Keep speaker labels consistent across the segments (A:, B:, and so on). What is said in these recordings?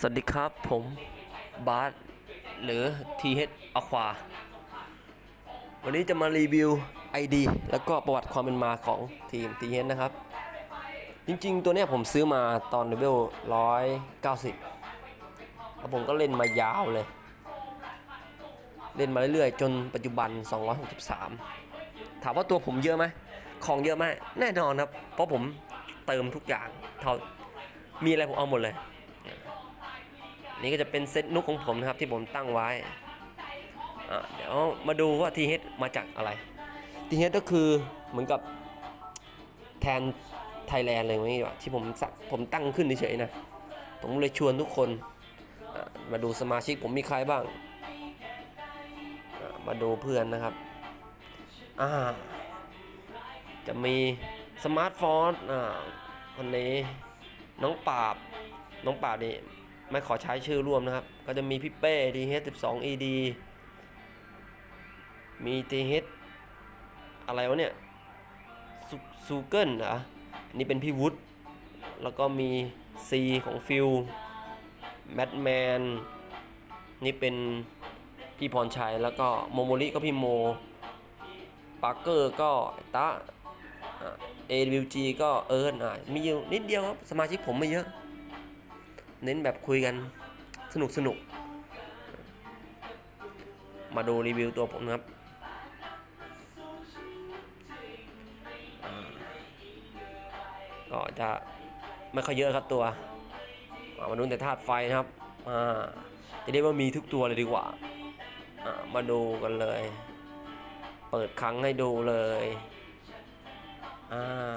A: สวัสดีครับผมบาสหรือ TH Aqua วันนี้จะมารีวิว ID แล้วก็ประวัติความเป็นมาของทีม TH นะครับ จริงๆ ตัวเนี้ยผมซื้อมาตอนเลเวล190 แล้วผมก็เล่นมายาวเลย เล่นมาเรื่อยๆ จนปัจจุบัน 263 ถามว่าตัวผมเยอะไหมของเยอะไหมแน่นอนครับ เพราะผมเติมทุกอย่างเท่ามีอะไรผมเอาหมดเลย นี่ก็จะเป็นเซตนุกของผมนะครับที่ผมตั้งไว้เดี๋ยวมาดูว่า TH มาจากอะไร TH ก็คือเหมือนกับแทนไทยแลนด์เลยนี่ว่าที่ผมผมตั้งขึ้นเฉยๆนะ ผมเลยชวนทุกคนมาดูสมาชิกผมมีใครบ้าง มาดูเพื่อนนะครับอ่าจะมีสมาร์ทโฟนอ่าคนนี้น้องปราบน้องปราบนี่ ไม่ขอใช้ชื่อร่วมนะครับ ก็จะมีพี่เป้ TH12 ED มี TH อะไรวะเนี่ยซูเกิลเหรออันนี้เป็นพี่วุฒแล้วก็มี C ของฟิลแมทแมนนี่เป็นพี่พรชัย แล้วก็โมโมริก็พี่โมปาร์เกอร์ก็ตะอ่า AWG ก็เอิร์นอะมีอยู่นิดเดียวครับ สมาชิกผมไม่เยอะ เน้นแบบคุยกันสนุกสนุก มาดูรีวิวตัวผมนะครับ ก็จะไม่ค่อยเยอะครับตัว มาดูแต่ธาตุไฟนะครับอ่าจะเรียกว่ามีทุกตัวเลยดีกว่าอ่า มาดูกันเลย เปิดครั้งให้ดูเลย อ่า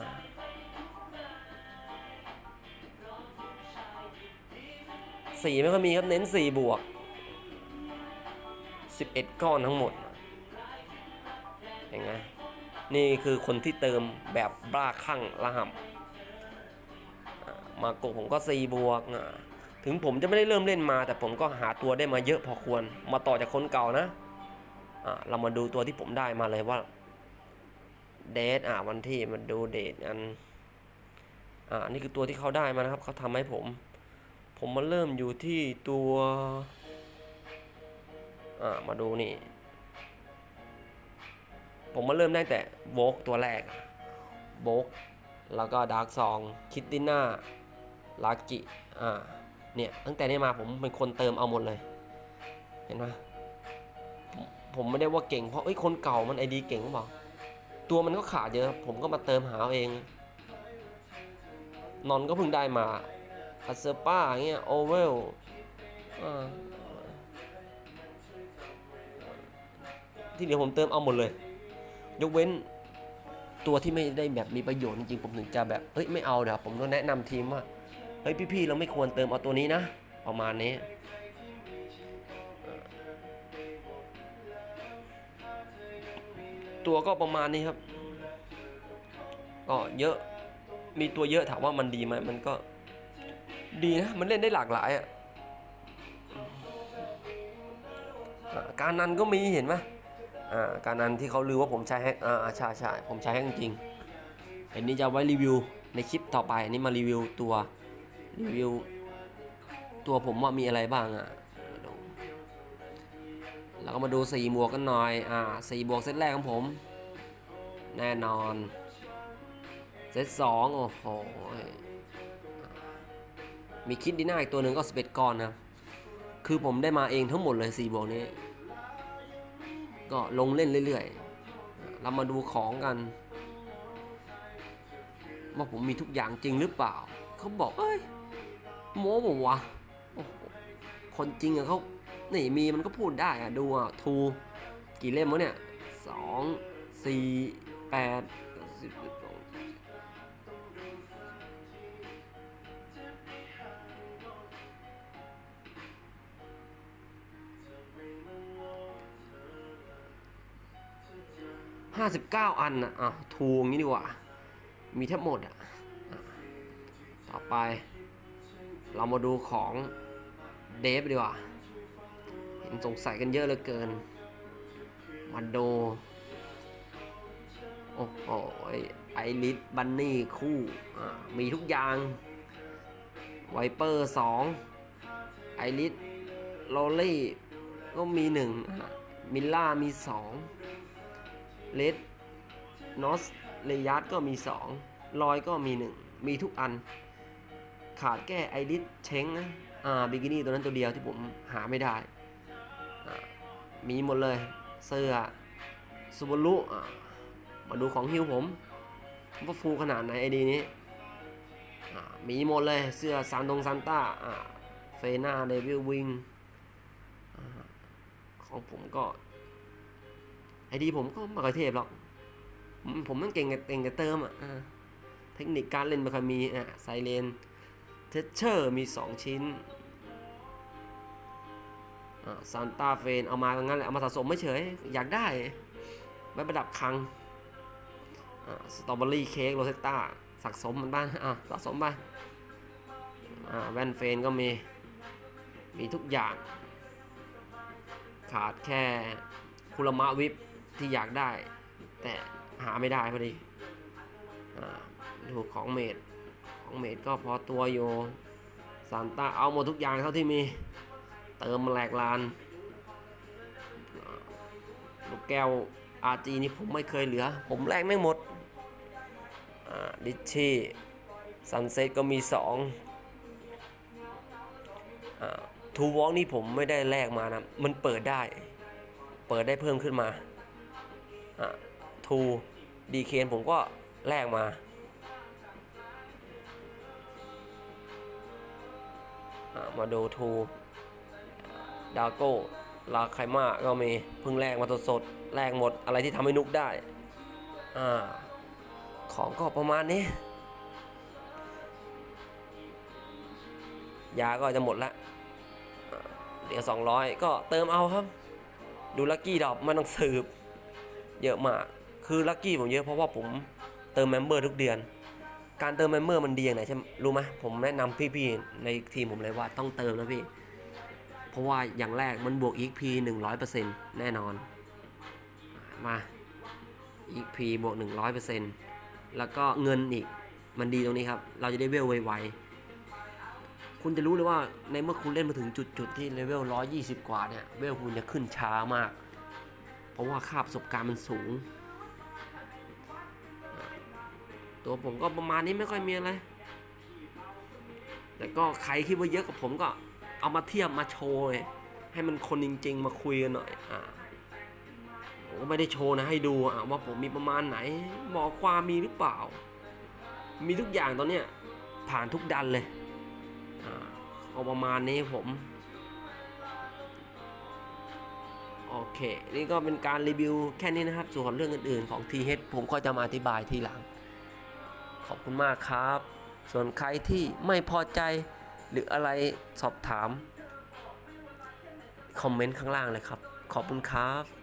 A: สีไม่ค่อยมีครับเน้นสี่บวก11ก้อนทั้งหมดเห็นไงนี่คือคนที่เติมแบบบ้าคลั่งระห่ำมาโกผมก็4บวกอะถึงผมจะไม่ได้เริ่มเล่นมา แต่ผมก็หาตัวได้มาเยอะพอควร มาต่อจากคนเก่านะอ่าเรามาดูตัวที่ผมได้มาเลยว่าเดทอะวันที่มาดูเดทอันอ่านี่คือตัวที่เขาได้มานะครับเขาทำให้ผม ผมมาเริ่มอยู่ที่ตัว อ่า มาดูนี่ ผมมาเริ่มได้แต่โวกตัวแรกโวกแล้วก็ดาร์กซองคิตติน่าลากิ อ่า เนี่ย ตั้งแต่นี้มาผมเป็นคนเติมเอาหมดเลย เห็นไหมผมผมไม่ได้ว่าเก่งเพราะเอ้คนเก่ามันไอดีเก่งหรือเปล่าตัวมันก็ขาดเยอะ ผมก็มาเติมหาเอาเองนอนก็เพิ่งได้มา อัสเซป้าเงี้ยโอเวลที่เหลือผมเติมเอาหมดเลย ยกเว้นตัวที่ไม่ได้แบบมีประโยชน์จริงๆผมถึงจะแบบเฮ้ยไม่เอาเดี๋ยวผมต้องแนะนำทีมว่าเฮ้ยพี่ๆเราไม่ควรเติมเอาตัวนี้นะ ประมาณนี้ตัวก็ประมาณนี้ครับก็เยอะมีตัวเยอะถามว่ามันดีไหมมันก็ ดีนะ มันเล่นได้หลากหลายอะอ่าการนันก็มีเห็นไหมการนันที่เขาลือว่าผมใช้แฮกอ่าใช่ใช่ผมใช้แฮกจริงเห็นนี้จะไว้รีวิวในคลิปต่อไปอันนี้มารีวิวตัวรีวิวตัวผมว่ามีอะไรบ้างอะดูแล้วก็มาดูสี่บวกกันหน่อย อ่าสี่บวกเซตแรกของผม แน่นอน เซตสองโอ้โห มีคิดดีหน้าอีกตัวหนึ่งก็ 11 ก้อนนะคือผมได้มาเองทั้งหมดเลย4บวกนี้ ก็ลงเล่นเรื่อยๆ เรามาดูของกัน ว่าผมมีทุกอย่างจริงหรือเปล่า เขาบอกเอ้ยโม้บอกวะคนจริงอะเขานี่มีมันก็พูดได้อะดูอะทูกี่เล่มวะเนี่ยสองสี่แปดสิบ ห้าสิบเก้าอันอะอะทูงนี้ดีกว่า มีแทบหมดอะ ต่อไป เรามาดูของเดฟดีกว่า เห็นสงสัยกันเยอะเหลือเกินมาดูโอ้โหไอริสบันนี่คู่อะมีทุกอย่าง ไวเปอร์สองไอริสโรลลี่ก็มีหนึ่งมิลล่ามีสอง เลดนอสเลยัสก็มีสองลอยก็มีหนึ่งมีทุกอัน ขาดแก้ไอริสเช้งนะอ่าบิกินี่ตัวนั้นตัวเดียวที่ผมหาไม่ได้ มีหมดเลย เสื้อซูบารุมาดูของฮิวผมว่าฟูขนาดไหนไอดีนี้มีหมดเลยเสื้อซานตงซานต้าอ่าเฟน่าเดวิลวิงของผมก็ ไอดีผมก็ไม่ค่อยเทพหรอกอืมผมต้องเก่งกับเก่งกับเติมอะเทคนิคการเล่นม่ค่อยมีอะไซเลนเทเชอร์มี 2 ชิ้นซานต้าเฟนเอามางั้นแหละเอามาสะสมไม่เฉย อยากได้ไว้ประดับคังสตรอเบอรี่เค้กโรเซตตาสะสมมันบ้างอะสะสมไปอ่าแว่นเฟนก็มี มีทุกอย่าง ขาดแค่คุรมะวิป ที่อยากได้ แต่หาไม่ได้พอดีอ่าดูของเมดของเมดก็พอตัวอยู่ซานต้าเอาหมดทุกอย่างเท่าที่มี เติมมาแหลกลานลูกแก้วอาจีนี่ผมไม่เคยเหลือ ผมแลกไม่หมดดิชชี่ซันเซ็ตก็มีสองทูวอล์กนี่ผมไม่ได้แลกมานะ มันเปิดได้ เปิดได้เพิ่มขึ้นมา ทูดีเคนผมก็แลกมาอะมาดูทูดาโก้ลาไคมาก็มีเพิ่งแลกมาสดๆแลกหมดอะไรที่ทำให้นุกได้อ่าของก็ประมาณนี้ ยาก็จะหมดละอ่าเหลือ200 ก็เติมเอาครับ ดูลัคกี้ดอกไม่ต้องสืบ เยอะมาก คือลัคกี้ผมเยอะเพราะว่าผมเติมเมมเบอร์ทุกเดือน การเติมเมมเบอร์มันดีอย่างไหนใช่ไหมรู้ไหมผมแนะนำพี่ๆในทีมผมเลยว่าต้องเติมนะพี่ เพราะว่าอย่างแรกมันบวก EXP 100%แน่นอน มา EXP บวก 100%แล้วก็เงินอีกมันดีตรงนี้ครับ เราจะได้เวลไวๆ คุณจะรู้เลยว่าในเมื่อคุณเล่นมาถึงจุดๆที่เลเวล120 กว่าเนี่ย เวลคุณจะขึ้นช้ามาก ราะว่าค่าประสบการณ์มันสูง ตัวผมก็ประมาณนี้ไม่ค่อยมีอะไร แต่ก็ใครคิดว่าเยอะกับผมก็เอามาเทียบมาโชว์ให้มันคนจริง ๆ มาคุยกันหน่อย อ่าผมก็ไม่ได้โชว์นะให้ดูว่าผมมีประมาณไหนหมอความมีหรือเปล่า มีทุกอย่างตอนเนี้ยผ่านทุกดันเลย อ่าเอาประมาณนี้ผม อเค นี่ก็เป็นการรีวิวแค่นี้นะครับ ส่วนเรื่องอื่นๆของ TH ผมก็จะมาอธิบายทีหลัง ขอบคุณมากครับ ส่วนใครที่ไม่พอใจหรืออะไรสอบถาม คอมเมนต์ข้างล่างเลยครับ ขอบคุณครับ